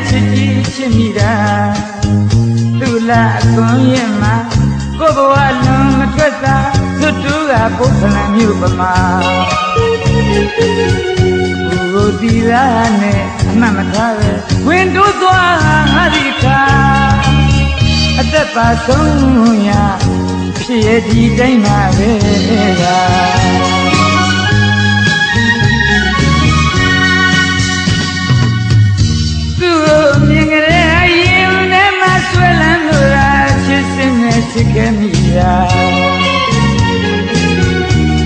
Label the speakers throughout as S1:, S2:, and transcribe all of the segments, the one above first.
S1: နဲ့ချစ်ကြည့်ချစ်မိတာသူလာအသွင်ရင်မှာကိုယ်ဘဝလုံးမထွက်သာသူတူကပုတ်ဖလံမြို့ပမာဘူဒီရာနဲ့အမှတ်မထားပဲဝင်တို့သွားဒီခါအသက်ပါဆုံးရာဖြစ်ရဒီတိုင်းမှာပဲက ချစ်ခဲ့မိတာ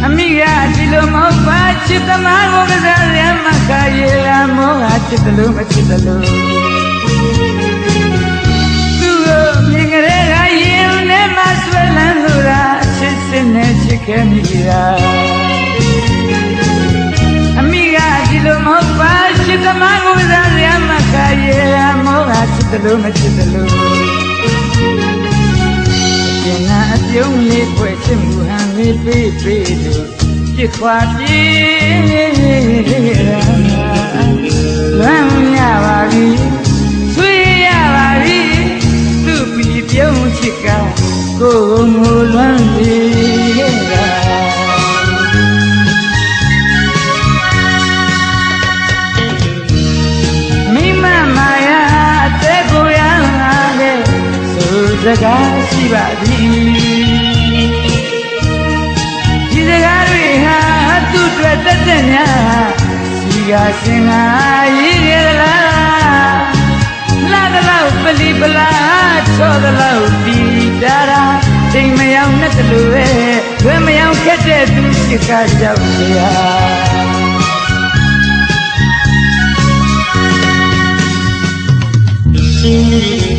S1: အမိကဒီလိုမဟုတ်ပါချစ်သမားကိုကစားရမှခါရလာမောဟချစ်တယ်လို့မချစ်တယ်လို့သူ့ကိုမြင်ကြတဲ့အရင်ထဲမှာဆွဲလန်းလို့ရာချစ်စင်နဲ့ချစ်ခဲ့မိတာအမိကဒီလိုမဟုတ်ပါချစ်သမားကိုစားရမခါရမောကချစ်တယ်လို့မချစ်တယ်လို့ ပေးပေးလို့ပြစ်ခွာပြေးလွမ်းရပါပြီဆွေးရပါပြီသူ့ပြီးပြုံးချစ်ကကိုယ်ငိုလွမ်းပြေးတာမိမမာယာအသက်ကိုရလာတဲ့ဆိုစကားရှိပါသည် အတွက်တက်တက်များစီကစင်ကရေးရလားလာတဲ့လောက်ပလီပလာချောတဲ့လောက်ဒီတာရာချိန်မရောက်နဲ့တလူပဲဘယ်မရောက်ခက်တဲ့သူရှိကကြောက်စရာသိ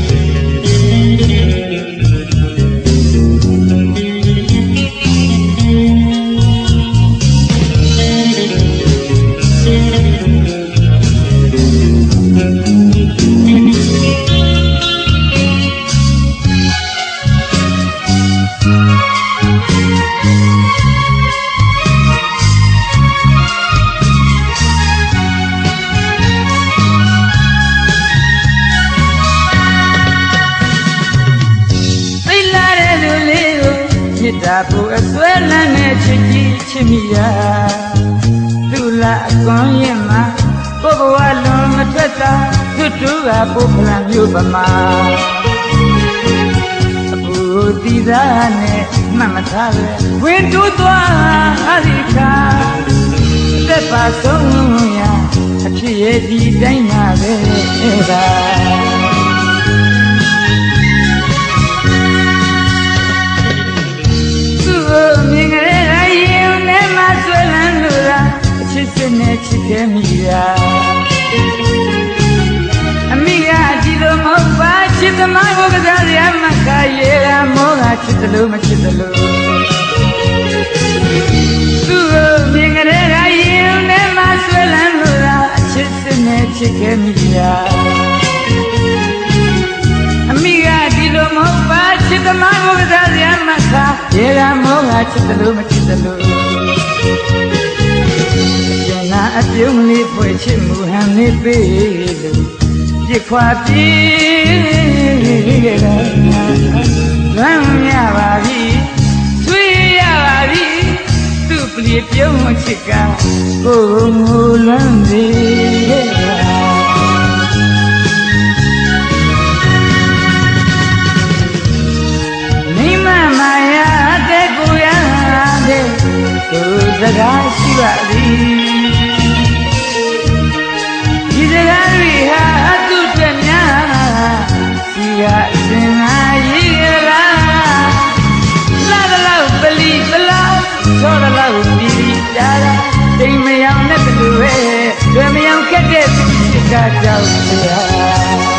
S1: တ္တာပူအစွဲလန်းနဲ့ချစ်ကြည့်ချစ်မိရာသူလာအကွန်ရင်မှာကိုယ်ဘဝလုံးမထွက်သာသူတူကပုဖလံမျိုးပမာအပူတီသားနဲ့မှတ်မထားပဲဝင်တူးသွားအရိခါတက်ပါဆုံးရာအဖြစ်ရဲ့ဒီတိုင်းမှာပဲဒါ ချစ်တယ်လို့မချစ်တယ်လို့သူ့ကိုမြင်ကြတဲ့အရင်နဲ့မှဆွဲလန်းလို့လားအချစ်စစ်နဲ့ချစ်ခဲ့မိတာအမိကဒီလိုမဟုတ်ပါချစ်သမားကိုကစားရမှခါရေကမောကချစ်တယ်လို့မချစ်တယ်လို့ကျန်နာအပြုံးလေးဖွဲ့ချစ်မှုဟန်လေးပေးလို့ပြစ်ခွာပြေးခဲ့တာ လမ်းရပါပြီဆွေးရပါပြီသူ့ပလီပြုံးချစ်ကကိုယ်ငိုလွမ်းသေးခဲ့တာမိမမာယာတဲ့ကိုရတဲ့သူစကားရှိပါ I don't.